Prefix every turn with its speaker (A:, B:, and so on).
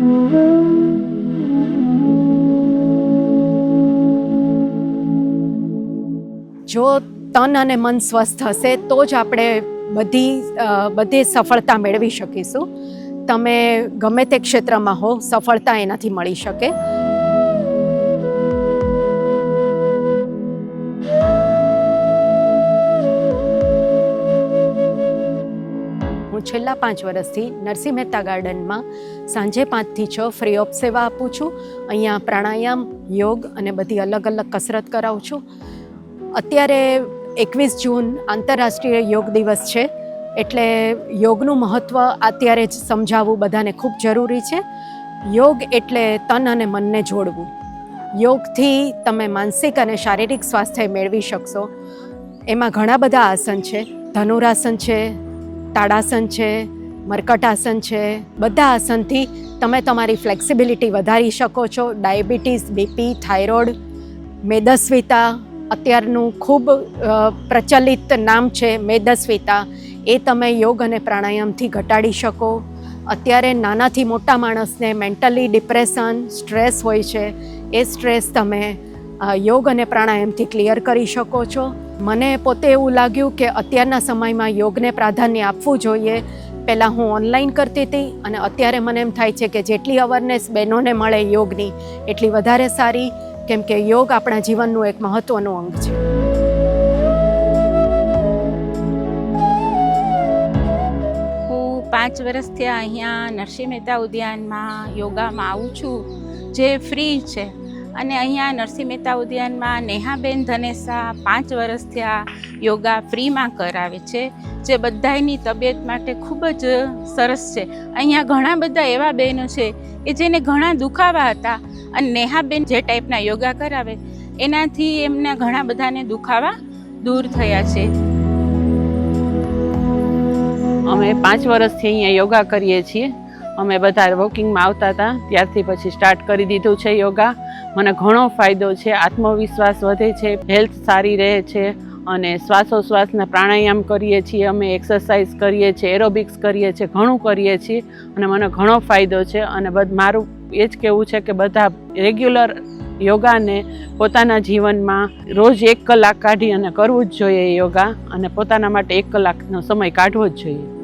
A: જો તન અને મન સ્વસ્થ હશે, તો જ આપણે બધી બધી સફળતા મેળવી શકીશું. તમે ગમે તે ક્ષેત્રમાં હો સફળતા એનાથી મળી શકે. હું છેલ્લા પાંચ વર્ષથી નરસિંહ મહેતા ગાર્ડનમાં સાંજે પાંચથી છ ફ્રી ઓફ સેવા આપું છું. અહીંયા પ્રાણાયામ, યોગ અને બધી અલગ અલગ કસરત કરાવું છું. અત્યારે એકવીસ જૂન આંતરરાષ્ટ્રીય યોગ દિવસ છે, એટલે યોગનું મહત્ત્વ અત્યારે જ સમજાવવું બધાને ખૂબ જરૂરી છે. યોગ એટલે તન અને મનને જોડવું. યોગથી તમે માનસિક અને શારીરિક સ્વાસ્થ્ય મેળવી શકશો. એમાં ઘણા બધા આસન છે. ધનુરાસન છે તાડાસન છે, મરકટાસન છે, બધા આસનથી તમે તમારી ફ્લેક્સિબિલિટી વધારી શકો છો. ડાયાબિટીસ, બીપી, થાઇરોઇડ, મેદસ્વીતા અત્યારનું ખૂબ પ્રચલિત નામ છે મેદસ્વીતા. એ તમે યોગ અને પ્રાણાયામથી ઘટાડી શકો. અત્યારે નાનાથી મોટા માણસને મેન્ટલી ડિપ્રેશન, સ્ટ્રેસ હોય છે. એ સ્ટ્રેસ તમે યોગ અને પ્રાણાયામથી ક્લિયર કરી શકો છો. મને પોતે એવું લાગ્યું કે અત્યારના સમયમાં યોગને પ્રાધાન્ય આપવું જોઈએ. પહેલાં હું ઓનલાઈન કરતી હતી અને અત્યારે મને એમ થાય છે કે જેટલી અવેરનેસ બહેનોને મળે યોગની, એટલી વધારે સારી. કેમ કે યોગ આપણા જીવનનું એક મહત્ત્વનું અંગ છે.
B: હું પાંચ વર્ષથી અહીંયા નરસિંહ મહેતા ઉદ્યાનમાં યોગામાં આવું છું. જે ફ્રી છે. અને અહીંયા નરસિંહ મહેતા ઉદ્યાનમાં નેહાબેન ધનેસા પાંચ વર્ષથી આ યોગા ફ્રીમાં કરાવે છે, જે બધાયની તબિયત માટે ખૂબ જ સરસ છે. અહીંયા ઘણા બધા એવા બહેનો છે કે જેને ઘણા દુખાવા હતા અને નેહાબેન જે ટાઈપના યોગા કરાવે, એનાથી એમના ઘણા બધાને દુખાવા દૂર થયા છે.
C: અમે પાંચ વર્ષથી અહીંયા યોગા કરીએ છીએ. અમે બધા વોકિંગમાં આવતા હતા, ત્યારથી પછી સ્ટાર્ટ કરી દીધું છે યોગા. મને ઘણો ફાયદો છે, આત્મવિશ્વાસ વધે છે હેલ્થ સારી રહે છે અને શ્વાસોશ્વાસના પ્રાણાયામ કરીએ છીએ, અમે એક્સરસાઇઝ કરીએ છીએ એરોબિક્સ કરીએ છીએ, ઘણું કરીએ છીએ અને મને ઘણો ફાયદો છે અને બધ, મારું એ જ કહેવું છે કે બધા રેગ્યુલર યોગાને પોતાના જીવનમાં રોજ એક કલાક કાઢી અને કરવું જ જોઈએ યોગા અને પોતાના માટે એક કલાકનો સમય કાઢવો જ જોઈએ.